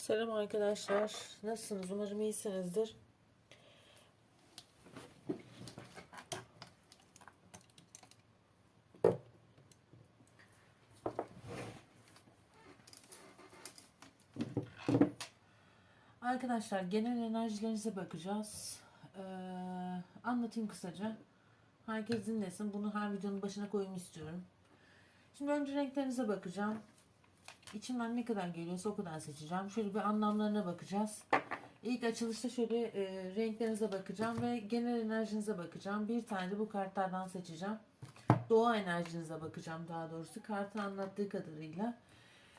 Selam arkadaşlar. Nasılsınız? Umarım iyisinizdir. Arkadaşlar genel enerjilerinize bakacağız. Ee, anlatayım kısaca. Herkes dinlesin. Bunu her videonun başına koyayım istiyorum. Şimdi önce renklerinize bakacağım. İçimden ne kadar geliyorsa o kadar seçeceğim. Şöyle bir anlamlarına bakacağız. İlk açılışta şöyle e, renklerinize bakacağım ve genel enerjinize bakacağım. Bir tane de bu kartlardan seçeceğim. Doğa enerjinize bakacağım daha doğrusu. Kartı anlattığı kadarıyla.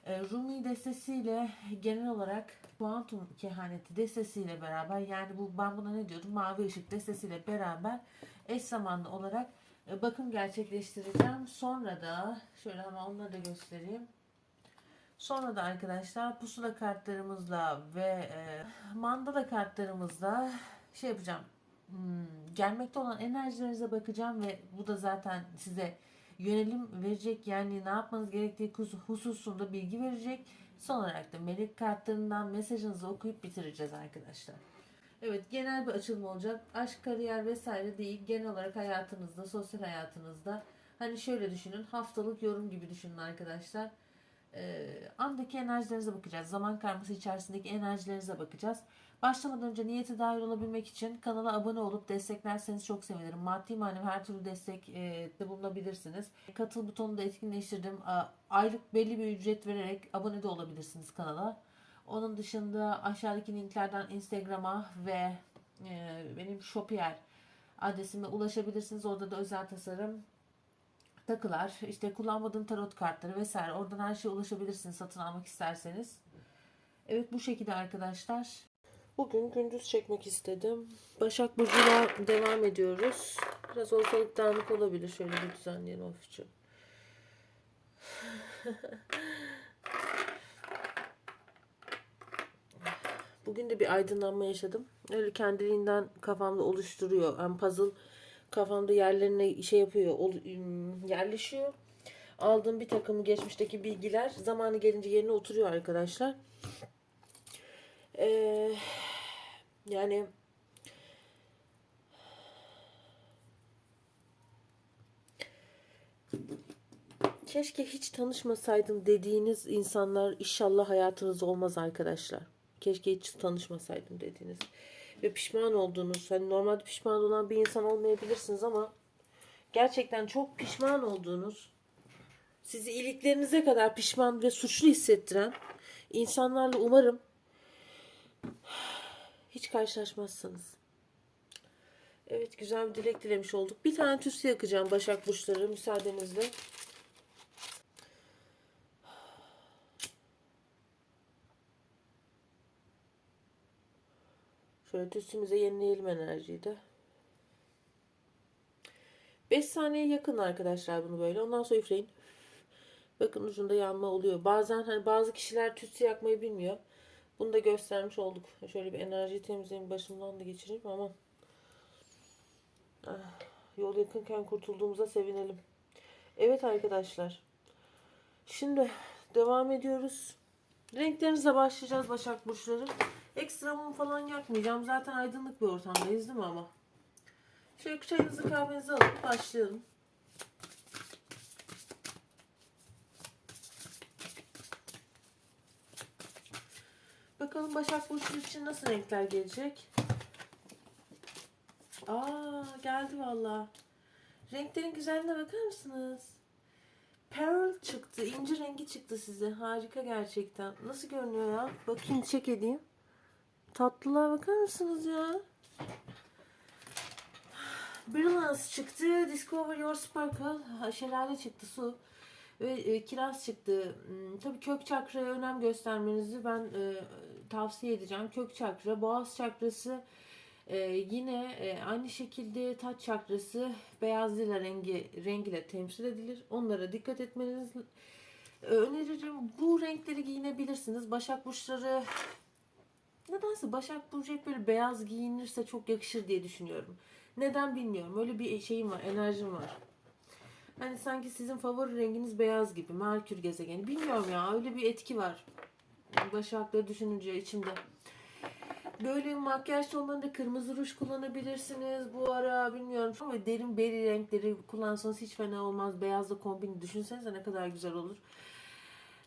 E, Rumi destesiyle genel olarak kuantum kehaneti destesiyle beraber yani bu ben buna ne diyordum mavi ışık destesiyle beraber eş zamanlı olarak e, bakım gerçekleştireceğim. Sonra da şöyle hemen onları da göstereyim. Sonra da arkadaşlar pusula kartlarımızla ve e, mandala kartlarımızla şey yapacağım. Hmm, gelmekte olan enerjilerinize bakacağım ve bu da zaten size yönelim verecek yani ne yapmanız gerektiği hususunda bilgi verecek. Son olarak da melek kartlarından mesajınızı okuyup bitireceğiz arkadaşlar. Evet genel bir açılım olacak. Aşk, kariyer vesaire değil. Genel olarak hayatınızda, sosyal hayatınızda. Hani şöyle düşünün. Haftalık yorum gibi düşünün arkadaşlar. Ee, andaki enerjilerinize bakacağız. Zaman karması içerisindeki enerjilerinize bakacağız. Başlamadan önce niyeti dahil olabilmek için kanala abone olup desteklerseniz çok sevinirim. Maddi manevi her türlü destek e, de bulunabilirsiniz. Katıl butonunu da etkinleştirdim. Aylık belli bir ücret vererek abone de olabilirsiniz kanala. Onun dışında aşağıdaki linklerden Instagram'a ve e, benim Shopier adresime ulaşabilirsiniz. Orada da özel tasarım takılar, işte kullanmadığım tarot kartları vesaire oradan her şeye ulaşabilirsiniz satın almak isterseniz. Evet bu şekilde arkadaşlar. Bugün gündüz çekmek istedim. Başak Burcu'na devam ediyoruz. Biraz ortalık dağınık olabilir. Şöyle bir düzenleyelim hafifçe. Bugün de bir aydınlanma yaşadım. Öyle kendiliğinden kafamda oluşturuyor. Yani puzzle kafamda yerlerine şey yapıyor, ol- yerleşiyor. Aldığım bir takım geçmişteki bilgiler zamanı gelince yerine oturuyor arkadaşlar. Ee, yani keşke hiç tanışmasaydım dediğiniz insanlar inşallah hayatınızda olmaz arkadaşlar. Keşke hiç tanışmasaydım dediğiniz ve pişman olduğunuz, hani normalde pişman olan bir insan olmayabilirsiniz ama gerçekten çok pişman olduğunuz, sizi iliklerinize kadar pişman ve suçlu hissettiren insanlarla umarım hiç karşılaşmazsınız. Evet güzel bir dilek dilemiş olduk. Bir tane tütsü yakacağım Başak Burçları müsaadenizle. Şöyle tütsümüze yenileyelim enerjiyi de. 5 saniye yakın arkadaşlar bunu böyle. Ondan sonra üfleyin. Bakın ucunda yanma oluyor. Bazen hani bazı kişiler tütsü yakmayı bilmiyor. Bunu da göstermiş olduk. Şöyle bir enerji temizleyeyim. Başımdan da geçireyim ama ah, yol yakınken kurtulduğumuza sevinelim. Evet arkadaşlar. Şimdi devam ediyoruz. Renklerinizle başlayacağız Başak Burçları. Ekstra mum falan yakmayacağım. Zaten aydınlık bir ortamdayız değil mi ama? Şöyle çayınızı kahvenizi alıp başlayalım. Bakalım Başak Burcu için nasıl renkler gelecek? Aa geldi valla. Renklerin güzelliğine bakar mısınız? Pearl çıktı. inci rengi çıktı size. Harika gerçekten. Nasıl görünüyor ya? Bakayım çek edeyim. Tatlılığa bakar mısınız ya? Brilliance çıktı. Discover Your Sparkle. Şelale çıktı su. Ve e, kiraz çıktı. Hmm, tabii kök çakraya önem göstermenizi ben e, tavsiye edeceğim. Kök çakra, boğaz çakrası, e, yine e, aynı şekilde taç çakrası beyaz lila rengi rengiyle temsil edilir. Onlara dikkat etmenizi e, öneririm. Bu renkleri giyinebilirsiniz. Başak burçları Nedense Başak Burcu hep böyle beyaz giyinirse çok yakışır diye düşünüyorum. Neden bilmiyorum. Öyle bir şeyim var, enerjim var. Hani sanki sizin favori renginiz beyaz gibi. Merkür gezegeni. Bilmiyorum ya öyle bir etki var. Başakları düşününce içimde. Böyle makyaj tonlarında kırmızı ruj kullanabilirsiniz. Bu ara bilmiyorum ama derin beri renkleri kullansanız hiç fena olmaz. Beyazla kombin düşünsenize ne kadar güzel olur.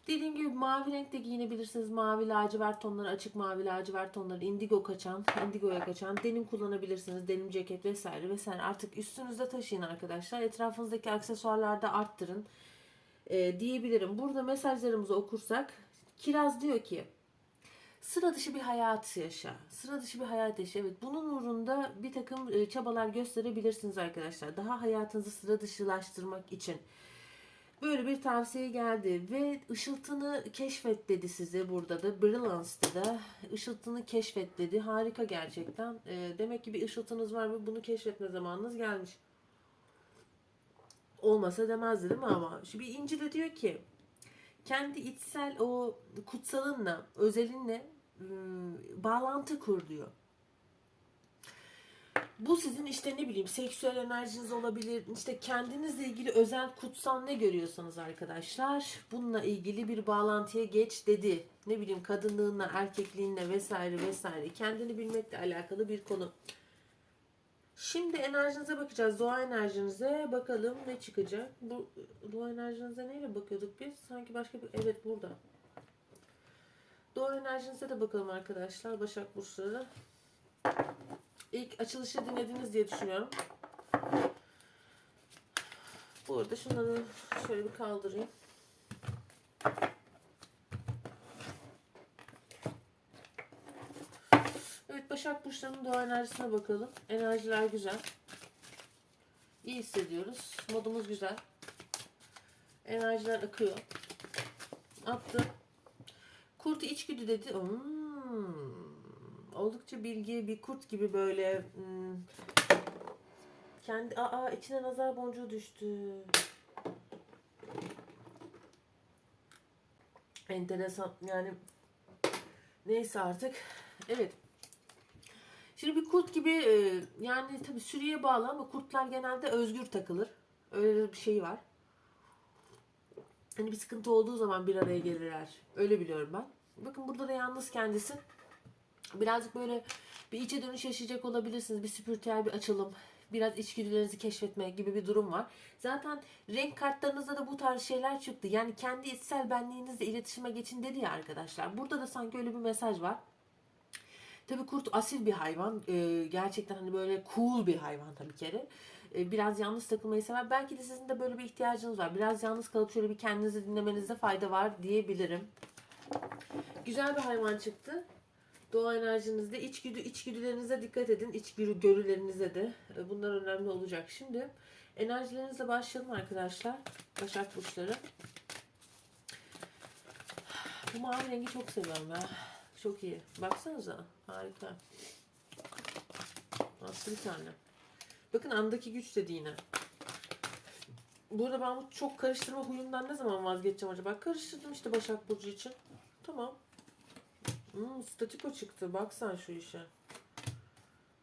Dediğim gibi mavi renkte giyinebilirsiniz. Mavi lacivert tonları, açık mavi lacivert tonları, indigo kaçan, indigoya kaçan denim kullanabilirsiniz. Denim ceket vesaire vesaire. Artık üstünüzde taşıyın arkadaşlar. Etrafınızdaki aksesuarlarda arttırın e, diyebilirim. Burada mesajlarımızı okursak Kiraz diyor ki sıra dışı bir hayat yaşa. Sıra dışı bir hayat yaşa. Evet bunun uğrunda bir takım e, çabalar gösterebilirsiniz arkadaşlar. Daha hayatınızı sıra dışılaştırmak için. Böyle bir tavsiye geldi ve ışıltını keşfet dedi size burada da Brillance'da da ışıltını keşfet dedi. Harika gerçekten. E, demek ki bir ışıltınız var ve bunu keşfetme zamanınız gelmiş. Olmasa demezdi değil mi ama? Şimdi İnci de diyor ki kendi içsel o kutsalınla, özelinle ıı, bağlantı kur diyor. Bu sizin işte ne bileyim seksüel enerjiniz olabilir. İşte kendinizle ilgili özel kutsal ne görüyorsanız arkadaşlar bununla ilgili bir bağlantıya geç dedi. Ne bileyim kadınlığınla, erkekliğinle vesaire vesaire. Kendini bilmekle alakalı bir konu. Şimdi enerjinize bakacağız. Doğa enerjinize bakalım ne çıkacak. Bu doğa enerjinize neyle bakıyorduk biz? Sanki başka bir evet burada. Doğa enerjinize de bakalım arkadaşlar. Başak Burçları. İlk açılışı dinlediniz diye düşünüyorum. Bu arada şunları şöyle bir kaldırayım. Evet Başak Burçları'nın doğa enerjisine bakalım. Enerjiler güzel. İyi hissediyoruz. Modumuz güzel. Enerjiler akıyor. Attı. Kurtu içgüdü dedi. Hmm. Oldukça bilgi bir kurt gibi böyle hmm. kendi aa içine nazar boncuğu düştü. Enteresan yani neyse artık. Evet Şimdi bir kurt gibi e, yani tabii sürüye bağlı ama kurtlar genelde özgür takılır. Öyle bir şey var. Hani bir sıkıntı olduğu zaman bir araya gelirler. Öyle biliyorum ben. Bakın burada da yalnız kendisi. Birazcık böyle bir içe dönüş yaşayacak olabilirsiniz. Bir spiritüel bir açılım. Biraz içgüdülerinizi keşfetme gibi bir durum var. Zaten renk kartlarınızda da bu tarz şeyler çıktı. Yani kendi içsel benliğinizle iletişime geçin dedi ya arkadaşlar. Burada da sanki öyle bir mesaj var. Tabii kurt asil bir hayvan. Ee, gerçekten hani böyle cool bir hayvan tabii kere. Ee, biraz yalnız takılmayı sever. Belki de sizin de böyle bir ihtiyacınız var. Biraz yalnız kalıp şöyle bir kendinizi dinlemenizde fayda var diyebilirim. Güzel bir hayvan çıktı. Doğa enerjinizde içgüdü içgüdülerinize dikkat edin. İçgüdü görülerinize de. Ee, bunlar önemli olacak. Şimdi enerjilerinizle başlayalım arkadaşlar. Başak burçları. Bu mavi rengi çok seviyorum ya. Çok iyi. Baksanıza. Harika. Aslı bir tane. Bakın andaki güç dedi yine. Burada ben bu çok karıştırma huyumdan ne zaman vazgeçeceğim acaba? Karıştırdım işte Başak Burcu için. Tamam. Hmm, statiko çıktı. Bak sen şu işe.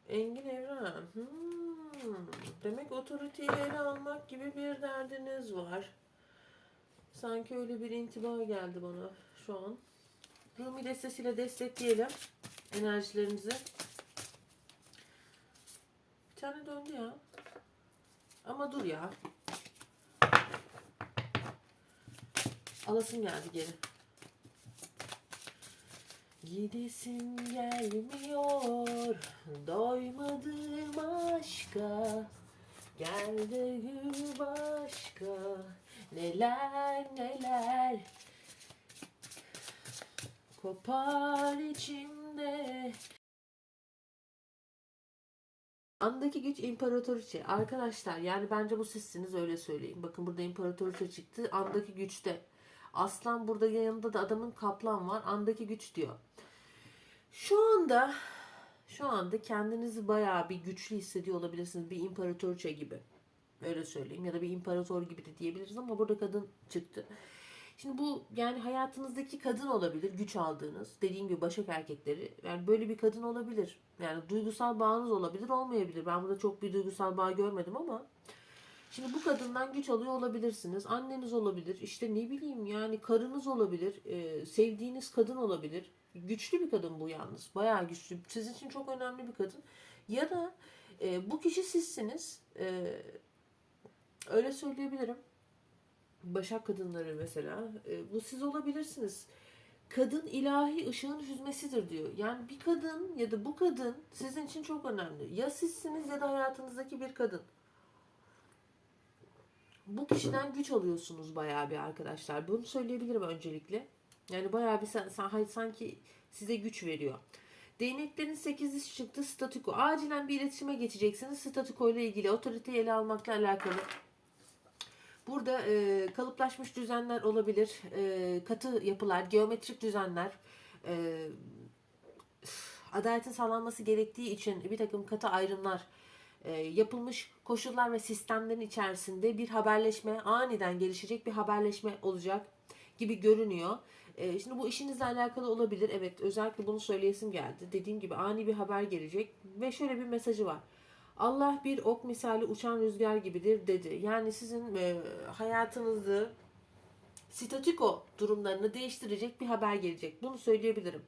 Engin Evren. Hmm. Demek otoriteyi ele almak gibi bir derdiniz var. Sanki öyle bir intiba geldi bana şu an. Rumi destesiyle destekleyelim enerjilerimizi. Bir tane döndü ya. Ama dur ya. Alasım geldi geri. Gidesim gelmiyor Doymadım aşka Gel de gül başka Neler neler Kopar içimde Andaki güç imparatoriçe. Arkadaşlar yani bence bu sizsiniz öyle söyleyeyim. Bakın burada imparatoriçe çıktı. Andaki güçte. Aslan burada yanında da adamın kaplan var. Andaki güç diyor. Şu anda şu anda kendinizi bayağı bir güçlü hissediyor olabilirsiniz. Bir imparatoriçe gibi. Öyle söyleyeyim. Ya da bir imparator gibi de diyebiliriz ama burada kadın çıktı. Şimdi bu yani hayatınızdaki kadın olabilir güç aldığınız. Dediğim gibi başak erkekleri. Yani böyle bir kadın olabilir. Yani duygusal bağınız olabilir olmayabilir. Ben burada çok bir duygusal bağ görmedim ama Şimdi bu kadından güç alıyor olabilirsiniz. Anneniz olabilir. işte ne bileyim yani karınız olabilir. e, sevdiğiniz kadın olabilir. Güçlü bir kadın bu yalnız. Bayağı güçlü. Sizin için çok önemli bir kadın. Ya da e, bu kişi sizsiniz. E, öyle söyleyebilirim. Başak kadınları mesela. E, bu siz olabilirsiniz. Kadın ilahi ışığın hüzmesidir diyor. Yani bir kadın ya da bu kadın sizin için çok önemli. Ya sizsiniz ya da hayatınızdaki bir kadın. Bu kişiden güç alıyorsunuz bayağı bir arkadaşlar. Bunu söyleyebilirim öncelikle. Yani bayağı bir san- san- sanki size güç veriyor. Değneklerin 8'lisi çıktı statüko. Acilen bir iletişime geçeceksiniz. Statüko ile ilgili otoriteyi ele almakla alakalı. Burada e, kalıplaşmış düzenler olabilir. E, katı yapılar, geometrik düzenler. E, adaletin sağlanması gerektiği için bir takım katı ayrımlar e, yapılmış koşullar ve sistemlerin içerisinde bir haberleşme, aniden gelişecek bir haberleşme olacak gibi görünüyor. E, şimdi bu işinizle alakalı olabilir. Evet özellikle bunu söyleyesim geldi. Dediğim gibi ani bir haber gelecek ve şöyle bir mesajı var. Allah bir ok misali uçan rüzgar gibidir dedi. Yani sizin e, hayatınızı statüko durumlarını değiştirecek bir haber gelecek. Bunu söyleyebilirim.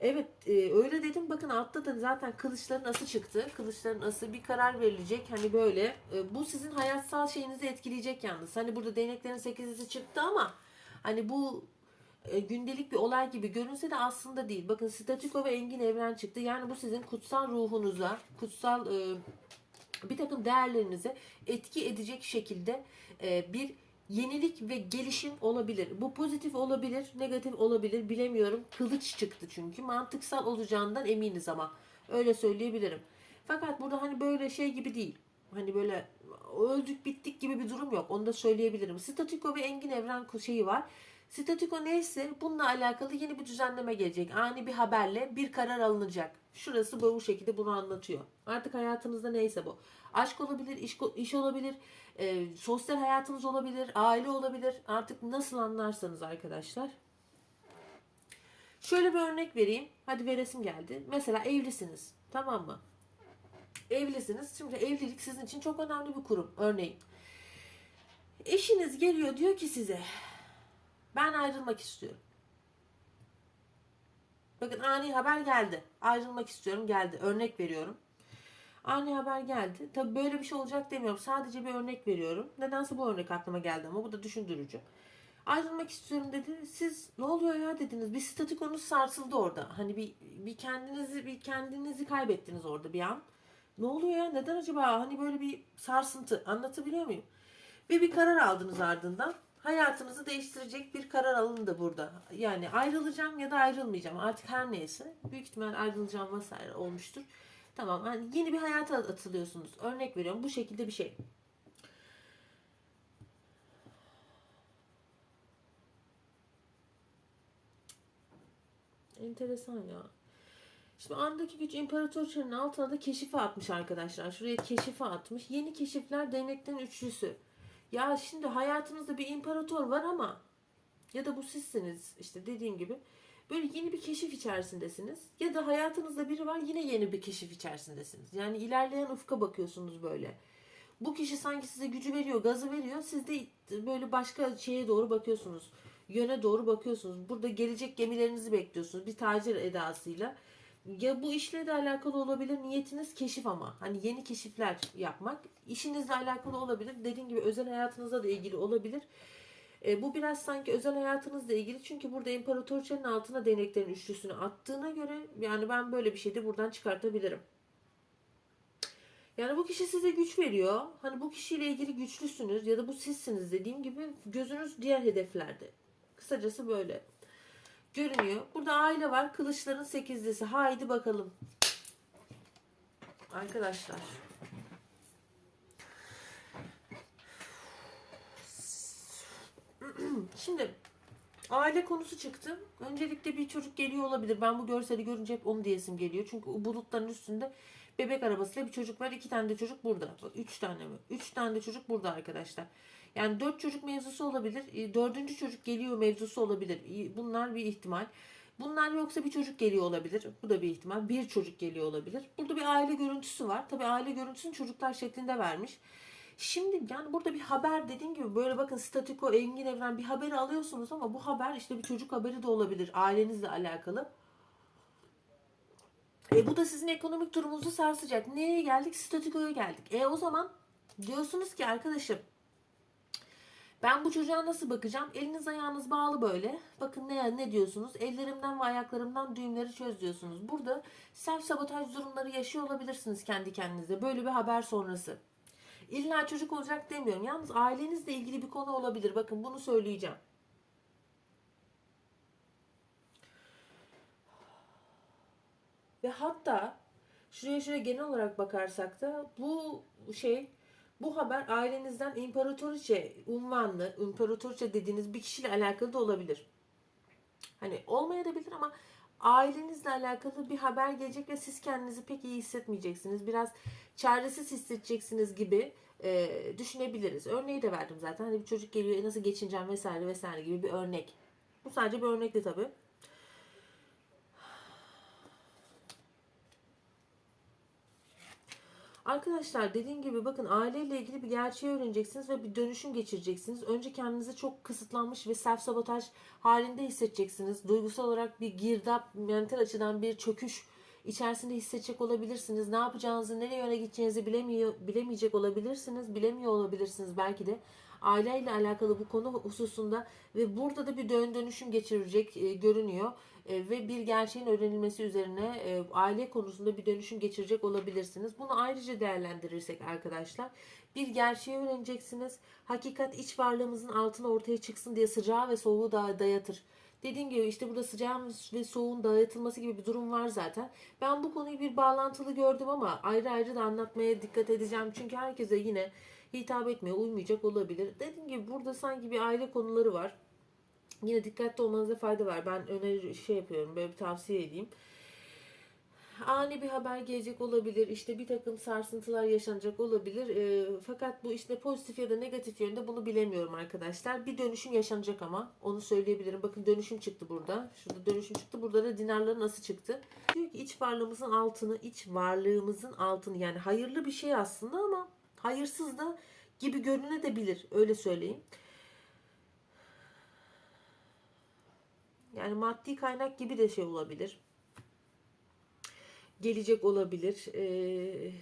Evet e, öyle dedim. Bakın altta da zaten kılıçların ası çıktı. Kılıçların ası bir karar verilecek. Hani böyle e, bu sizin hayatsal şeyinizi etkileyecek yalnız. Hani burada değneklerin sekizlisi çıktı ama hani bu e, gündelik bir olay gibi görünse de aslında değil. Bakın statüko ve engin evren çıktı. Yani bu sizin kutsal ruhunuza, kutsal e, bir takım değerlerinize etki edecek şekilde e, bir yenilik ve gelişim olabilir. Bu pozitif olabilir, negatif olabilir bilemiyorum. Kılıç çıktı çünkü. Mantıksal olacağından eminiz ama. Öyle söyleyebilirim. Fakat burada hani böyle şey gibi değil. Hani böyle öldük bittik gibi bir durum yok. Onu da söyleyebilirim. Statüko ve engin evren şeyi var. Statüko neyse bununla alakalı yeni bir düzenleme gelecek. Ani bir haberle bir karar alınacak. Şurası bu şekilde bunu anlatıyor. Artık hayatınızda neyse bu. Aşk olabilir, iş, iş olabilir, e, sosyal hayatınız olabilir, aile olabilir. Artık nasıl anlarsanız arkadaşlar. Şöyle bir örnek vereyim. Hadi veresim geldi. Mesela evlisiniz. Tamam mı? Evlisiniz. Şimdi evlilik sizin için çok önemli bir kurum. Örneğin. Eşiniz geliyor diyor ki size ben ayrılmak istiyorum. Bakın ani haber geldi. Ayrılmak istiyorum geldi. Örnek veriyorum. Ani haber geldi. Tabii böyle bir şey olacak demiyorum. Sadece bir örnek veriyorum. Nedense bu örnek aklıma geldi ama bu da düşündürücü. Ayrılmak istiyorum dedi. Siz ne oluyor ya dediniz. Bir statikonuz sarsıldı orada. Hani bir, bir kendinizi bir kendinizi kaybettiniz orada bir an. Ne oluyor ya? Neden acaba? Hani böyle bir sarsıntı. Anlatabiliyor muyum? Ve bir karar aldınız ardından hayatınızı değiştirecek bir karar alındı burada. Yani ayrılacağım ya da ayrılmayacağım. Artık her neyse. Büyük ihtimal ayrılacağım vesaire olmuştur. Tamam. Yani yeni bir hayata atılıyorsunuz. Örnek veriyorum. Bu şekilde bir şey. Enteresan ya. Şimdi andaki güç imparatorçanın altına da keşife atmış arkadaşlar. Şuraya keşife atmış. Yeni keşifler değnekten üçlüsü. Ya şimdi hayatınızda bir imparator var ama ya da bu sizsiniz işte dediğim gibi. Böyle yeni bir keşif içerisindesiniz. Ya da hayatınızda biri var yine yeni bir keşif içerisindesiniz. Yani ilerleyen ufka bakıyorsunuz böyle. Bu kişi sanki size gücü veriyor, gazı veriyor. Siz de böyle başka şeye doğru bakıyorsunuz. Yöne doğru bakıyorsunuz. Burada gelecek gemilerinizi bekliyorsunuz. Bir tacir edasıyla. Ya bu işle de alakalı olabilir. Niyetiniz keşif ama. Hani yeni keşifler yapmak. İşinizle alakalı olabilir. Dediğim gibi özel hayatınızla da ilgili olabilir. E, bu biraz sanki özel hayatınızla ilgili. Çünkü burada imparatorçanın altına değneklerin üçlüsünü attığına göre yani ben böyle bir şey de buradan çıkartabilirim. Yani bu kişi size güç veriyor. Hani bu kişiyle ilgili güçlüsünüz ya da bu sizsiniz dediğim gibi gözünüz diğer hedeflerde. Kısacası böyle görünüyor. Burada aile var. Kılıçların sekizlisi. Haydi bakalım. Arkadaşlar. Şimdi aile konusu çıktı. Öncelikle bir çocuk geliyor olabilir. Ben bu görseli görünce hep onu diyesim geliyor. Çünkü o bulutların üstünde bebek arabasıyla bir çocuk var. iki tane de çocuk burada. Üç tane mi? Üç tane de çocuk burada arkadaşlar. Yani dört çocuk mevzusu olabilir. e, Dördüncü çocuk geliyor mevzusu olabilir. Bunlar bir ihtimal. Bunlar yoksa bir çocuk geliyor olabilir. Bu da bir ihtimal. Bir çocuk geliyor olabilir. Burada bir aile görüntüsü var. Tabi aile görüntüsünü çocuklar şeklinde vermiş. Şimdi yani burada bir haber dediğim gibi böyle bakın statiko, engin evren bir haberi alıyorsunuz ama bu haber işte bir çocuk haberi de olabilir. Ailenizle alakalı. E bu da sizin ekonomik durumunuzu sarsacak. Nereye geldik? Statikoya geldik. E o zaman diyorsunuz ki arkadaşım ben bu çocuğa nasıl bakacağım? Eliniz ayağınız bağlı böyle. Bakın ne ne diyorsunuz? Ellerimden ve ayaklarımdan düğümleri çöz diyorsunuz. Burada self sabotaj durumları yaşıyor olabilirsiniz kendi kendinize. Böyle bir haber sonrası. İlla çocuk olacak demiyorum. Yalnız ailenizle ilgili bir konu olabilir. Bakın bunu söyleyeceğim. Ve hatta şuraya şuraya genel olarak bakarsak da bu şey bu haber ailenizden imparatoriçe unvanlı, imparatoriçe dediğiniz bir kişiyle alakalı da olabilir. Hani olmayabilir ama ailenizle alakalı bir haber gelecek ve siz kendinizi pek iyi hissetmeyeceksiniz. Biraz çaresiz hissedeceksiniz gibi e, düşünebiliriz. Örneği de verdim zaten. Hani bir çocuk geliyor nasıl geçineceğim vesaire vesaire gibi bir örnek. Bu sadece bir örnekti tabii. Arkadaşlar dediğim gibi bakın aileyle ilgili bir gerçeği öğreneceksiniz ve bir dönüşüm geçireceksiniz. Önce kendinizi çok kısıtlanmış ve self sabotaj halinde hissedeceksiniz. Duygusal olarak bir girdap, mental açıdan bir çöküş içerisinde hissedecek olabilirsiniz. Ne yapacağınızı, nereye yöne gideceğinizi bilemiyor, bilemeyecek olabilirsiniz. Bilemiyor olabilirsiniz belki de. Aileyle alakalı bu konu hususunda ve burada da bir dön dönüşüm geçirecek e, görünüyor. E, ve bir gerçeğin öğrenilmesi üzerine e, aile konusunda bir dönüşüm geçirecek olabilirsiniz. Bunu ayrıca değerlendirirsek arkadaşlar bir gerçeği öğreneceksiniz. Hakikat iç varlığımızın altına ortaya çıksın diye sıcağı ve soğuğu da dayatır. Dediğim gibi işte burada sıcağın ve soğuğun dağıtılması gibi bir durum var zaten. Ben bu konuyu bir bağlantılı gördüm ama ayrı ayrı da anlatmaya dikkat edeceğim. Çünkü herkese yine hitap etmeye uymayacak olabilir. Dediğim gibi burada sanki bir aile konuları var. Yine dikkatli olmanıza fayda var. Ben öneri şey yapıyorum. Böyle bir tavsiye edeyim. Ani bir haber gelecek olabilir. İşte bir takım sarsıntılar yaşanacak olabilir. E, fakat bu işte pozitif ya da negatif yönde bunu bilemiyorum arkadaşlar. Bir dönüşüm yaşanacak ama onu söyleyebilirim. Bakın dönüşüm çıktı burada. Şurada dönüşüm çıktı. Burada da dinarları nasıl çıktı? Diyor ki iç varlığımızın altını, iç varlığımızın altını yani hayırlı bir şey aslında ama hayırsız da gibi görünebilir. Öyle söyleyeyim. Yani maddi kaynak gibi de şey olabilir. Gelecek olabilir. Ee,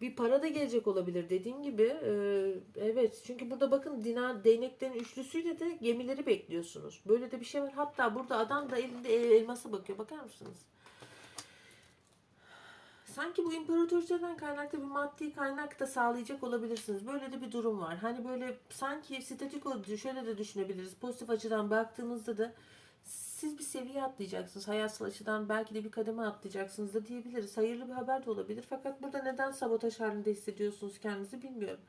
bir para da gelecek olabilir dediğim gibi. Ee, evet çünkü burada bakın dinar değneklerin üçlüsüyle de gemileri bekliyorsunuz. Böyle de bir şey var. Hatta burada adam da elinde el- elması bakıyor. Bakar mısınız? Sanki bu imparatorçadan kaynaklı bir maddi kaynak da sağlayacak olabilirsiniz. Böyle de bir durum var. Hani böyle sanki statiko şöyle de düşünebiliriz. Pozitif açıdan baktığınızda da siz bir seviye atlayacaksınız. Hayatsal açıdan belki de bir kademe atlayacaksınız da diyebiliriz. Hayırlı bir haber de olabilir. Fakat burada neden sabotaj halinde hissediyorsunuz kendinizi bilmiyorum.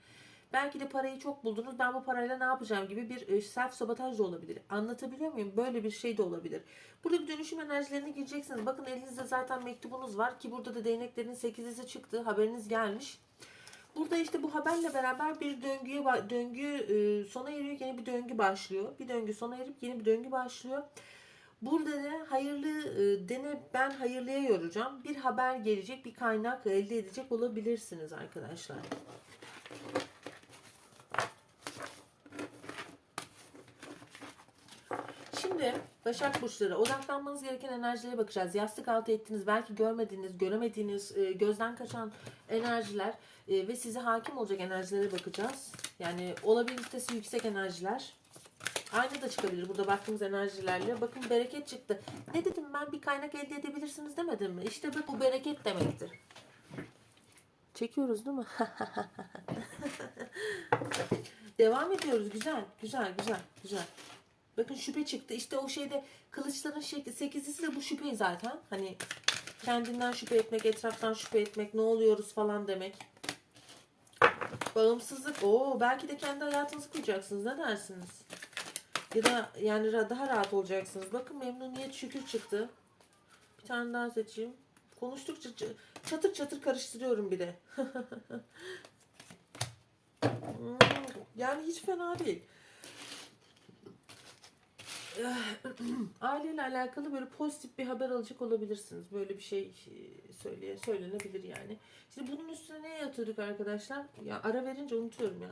Belki de parayı çok buldunuz. Ben bu parayla ne yapacağım gibi bir e, self sabotaj da olabilir. Anlatabiliyor muyum? Böyle bir şey de olabilir. Burada bir dönüşüm enerjilerine gireceksiniz. Bakın elinizde zaten mektubunuz var ki burada da değneklerin 8'lisi çıktı. Haberiniz gelmiş. Burada işte bu haberle beraber bir döngüye döngü e, sona eriyor. Yeni bir döngü başlıyor. Bir döngü sona erip yeni bir döngü başlıyor. Burada da hayırlı e, dene ben hayırlıya yoracağım. Bir haber gelecek, bir kaynak elde edecek olabilirsiniz arkadaşlar. Şimdi Başak Burçları odaklanmanız gereken enerjilere bakacağız. Yastık altı ettiğiniz, belki görmediğiniz, göremediğiniz, e, gözden kaçan enerjiler e, ve size hakim olacak enerjilere bakacağız. Yani olabilitesi yüksek enerjiler. Aynı da çıkabilir burada baktığımız enerjilerle. Bakın bereket çıktı. Ne dedim ben bir kaynak elde edebilirsiniz demedim mi? İşte bu, bu bereket demektir. Çekiyoruz değil mi? Devam ediyoruz. Güzel, güzel, güzel, güzel. Bakın şüphe çıktı. İşte o şeyde kılıçların şekli sekizlisi de bu şüphe zaten. Hani kendinden şüphe etmek, etraftan şüphe etmek, ne oluyoruz falan demek. Bağımsızlık. Oo, belki de kendi hayatınızı kuracaksınız. Ne dersiniz? Ya da yani daha rahat olacaksınız. Bakın memnuniyet şükür çıktı. Bir tane daha seçeyim. Konuştukça çatır çatır karıştırıyorum bir de. Hmm, yani hiç fena değil. aileyle alakalı böyle pozitif bir haber alacak olabilirsiniz. Böyle bir şey e, söyleye söylenebilir yani. Şimdi bunun üstüne ne yatırdık arkadaşlar? Ya ara verince unutuyorum ya.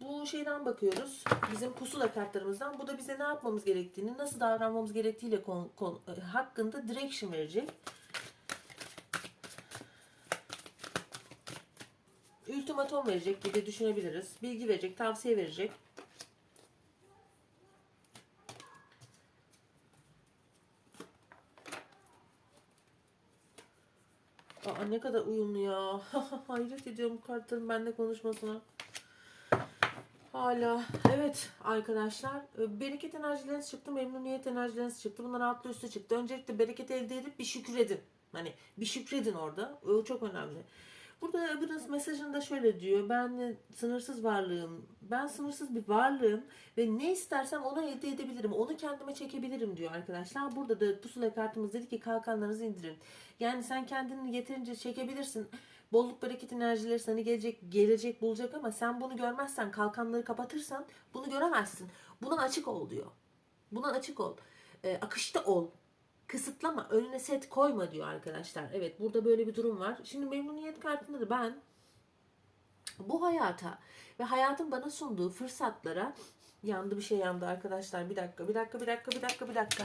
Bu şeyden bakıyoruz. Bizim pusula kartlarımızdan. Bu da bize ne yapmamız gerektiğini, nasıl davranmamız gerektiğiyle kon, kon- e, hakkında direction verecek. Ultimatom verecek gibi düşünebiliriz. Bilgi verecek, tavsiye verecek. Aa, ne kadar uyumlu ya. Hayret ediyorum kartların benimle konuşmasına. Hala. Evet arkadaşlar. e, Bereket enerjileriniz çıktı. Memnuniyet enerjileriniz çıktı. Bunlar altlı üstü çıktı. Öncelikle bereket elde edip bir şükredin. Hani bir şükredin orada. O çok önemli. Burada öbürünüz mesajında şöyle diyor. Ben sınırsız varlığım. Ben sınırsız bir varlığım ve ne istersem ona elde edebilirim. Onu kendime çekebilirim diyor arkadaşlar. Burada da pusula kartımız dedi ki kalkanlarınızı indirin. Yani sen kendini yeterince çekebilirsin. Bolluk bereket enerjileri sana gelecek, gelecek bulacak ama sen bunu görmezsen, kalkanları kapatırsan bunu göremezsin. Buna açık ol diyor. Buna açık ol. Ee, akışta ol. Kısıtlama, önüne set koyma diyor arkadaşlar. Evet burada böyle bir durum var. Şimdi memnuniyet kartında da ben bu hayata ve hayatın bana sunduğu fırsatlara yandı bir şey yandı arkadaşlar. Bir dakika, bir dakika, bir dakika, bir dakika, bir dakika.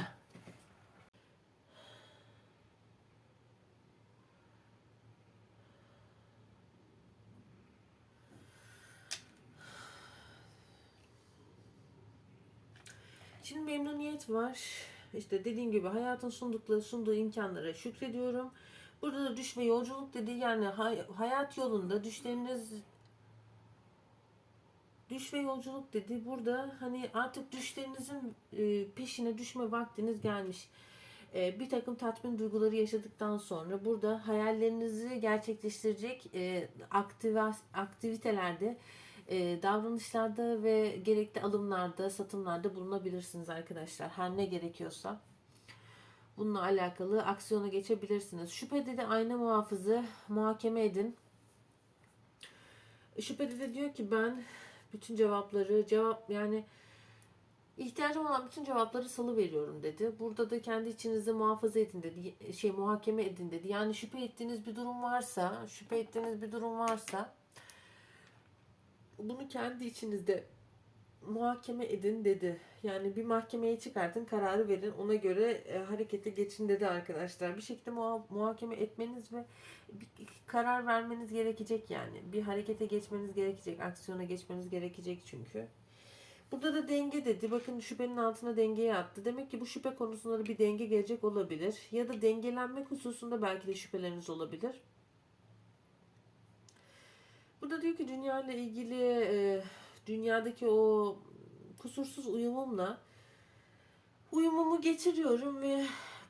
Şimdi memnuniyet var. İşte dediğim gibi hayatın sundukları sunduğu imkanlara şükrediyorum. Burada da düş ve yolculuk dediği yani hay- hayat yolunda düşleriniz düş ve yolculuk dedi. Burada hani artık düşlerinizin e, peşine düşme vaktiniz gelmiş. E, bir takım tatmin duyguları yaşadıktan sonra burada hayallerinizi gerçekleştirecek e, aktivitelerde e, davranışlarda ve gerekli alımlarda, satımlarda bulunabilirsiniz arkadaşlar. Her ne gerekiyorsa. Bununla alakalı aksiyona geçebilirsiniz. Şüphede de ayna muhafızı muhakeme edin. Şüphede de diyor ki ben bütün cevapları cevap yani ihtiyacım olan bütün cevapları salı veriyorum dedi. Burada da kendi içinizde muhafaza edin dedi. Şey muhakeme edin dedi. Yani şüphe ettiğiniz bir durum varsa, şüphe ettiğiniz bir durum varsa bunu kendi içinizde muhakeme edin dedi. Yani bir mahkemeye çıkartın, kararı verin, ona göre e, harekete geçin dedi arkadaşlar. Bir şekilde muha- muhakeme etmeniz ve bir karar vermeniz gerekecek yani. Bir harekete geçmeniz gerekecek, aksiyona geçmeniz gerekecek çünkü. Burada da denge dedi. Bakın şüphenin altına dengeyi attı. Demek ki bu şüphe konusunda da bir denge gelecek olabilir. Ya da dengelenmek hususunda belki de şüpheleriniz olabilir. Burada diyor ki dünya ile ilgili e, dünyadaki o kusursuz uyumumla uyumumu geçiriyorum ve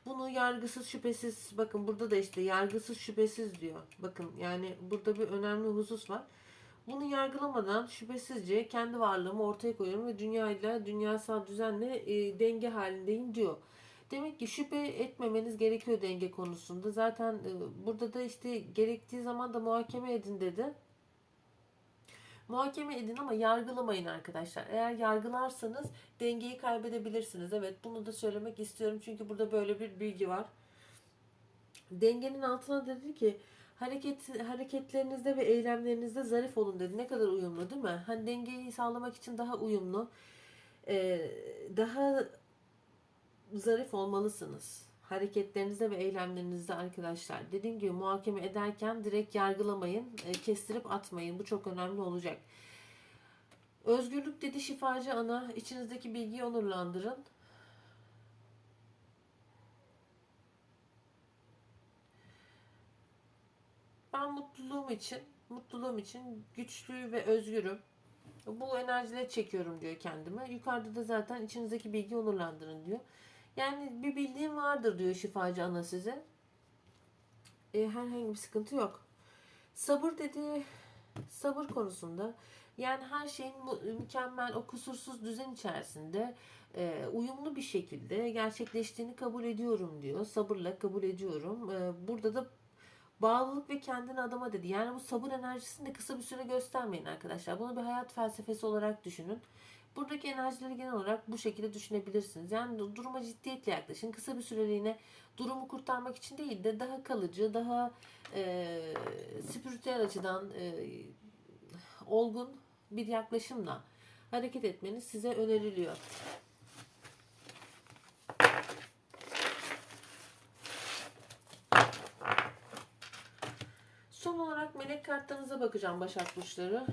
bunu yargısız şüphesiz bakın burada da işte yargısız şüphesiz diyor. Bakın yani burada bir önemli husus var. Bunu yargılamadan şüphesizce kendi varlığımı ortaya koyuyorum ve dünyayla dünyasal düzenle e, denge halindeyim diyor. Demek ki şüphe etmemeniz gerekiyor denge konusunda. Zaten e, burada da işte gerektiği zaman da muhakeme edin dedi. Muhakeme edin ama yargılamayın arkadaşlar. Eğer yargılarsanız dengeyi kaybedebilirsiniz. Evet bunu da söylemek istiyorum çünkü burada böyle bir bilgi var. Dengenin altına dedi ki hareket hareketlerinizde ve eylemlerinizde zarif olun dedi. Ne kadar uyumlu değil mi? Hani dengeyi sağlamak için daha uyumlu, daha zarif olmalısınız. Hareketlerinizde ve eylemlerinizde arkadaşlar. Dediğim gibi muhakeme ederken direkt yargılamayın, e, kestirip atmayın. Bu çok önemli olacak. Özgürlük dedi şifacı ana. İçinizdeki bilgiyi onurlandırın. Ben mutluluğum için, mutluluğum için güçlü ve özgürüm. Bu enerjileri çekiyorum diyor kendime. Yukarıda da zaten içinizdeki bilgiyi onurlandırın diyor. Yani bir bildiğim vardır diyor şifacı ana size. E, herhangi bir sıkıntı yok. Sabır dedi sabır konusunda yani her şeyin mükemmel o kusursuz düzen içerisinde e, uyumlu bir şekilde gerçekleştiğini kabul ediyorum diyor. Sabırla kabul ediyorum. E, burada da bağlılık ve kendini adama dedi. Yani bu sabır enerjisini de kısa bir süre göstermeyin arkadaşlar. Bunu bir hayat felsefesi olarak düşünün. Buradaki enerjileri genel olarak bu şekilde düşünebilirsiniz. Yani du- duruma ciddiyetle yaklaşın. Kısa bir süreliğine durumu kurtarmak için değil de daha kalıcı, daha e, spiritüel açıdan e, olgun bir yaklaşımla hareket etmeniz size öneriliyor. Son olarak melek kartlarınıza bakacağım Başak Burçları.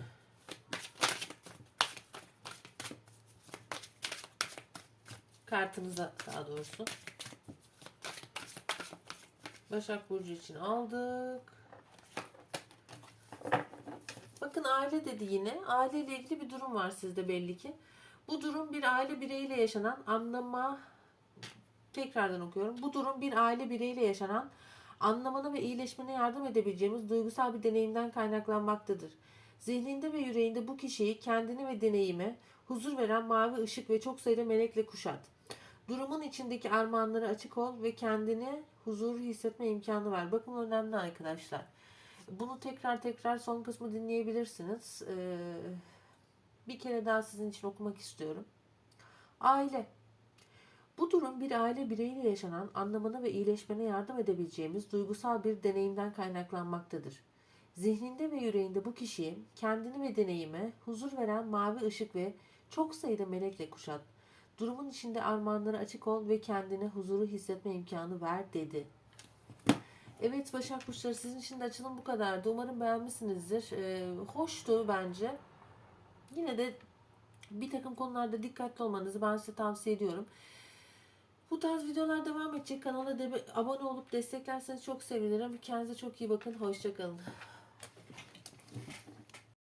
Kartınıza daha doğrusu. Başak Burcu için aldık. Bakın aile dedi yine. Aileyle ilgili bir durum var sizde belli ki. Bu durum bir aile bireyiyle yaşanan anlama tekrardan okuyorum. Bu durum bir aile bireyiyle yaşanan anlamana ve iyileşmene yardım edebileceğimiz duygusal bir deneyimden kaynaklanmaktadır. Zihninde ve yüreğinde bu kişiyi kendini ve deneyimi huzur veren mavi ışık ve çok sayıda melekle kuşat. Durumun içindeki armağanlara açık ol ve kendini huzur hissetme imkanı ver. Bakın önemli arkadaşlar. Bunu tekrar tekrar son kısmı dinleyebilirsiniz. Ee, bir kere daha sizin için okumak istiyorum. Aile. Bu durum bir aile bireyiyle yaşanan anlamına ve iyileşmene yardım edebileceğimiz duygusal bir deneyimden kaynaklanmaktadır. Zihninde ve yüreğinde bu kişiyi kendini ve deneyime huzur veren mavi ışık ve çok sayıda melekle kuşat. Durumun içinde armağanlara açık ol ve kendine huzuru hissetme imkanı ver dedi. Evet Başak Burçları sizin için de açılım bu kadardı. Umarım beğenmişsinizdir. Ee, hoştu bence. Yine de bir takım konularda dikkatli olmanızı ben size tavsiye ediyorum. Bu tarz videolar devam edecek. Kanala de- abone olup desteklerseniz çok sevinirim. Kendinize çok iyi bakın. Hoşçakalın.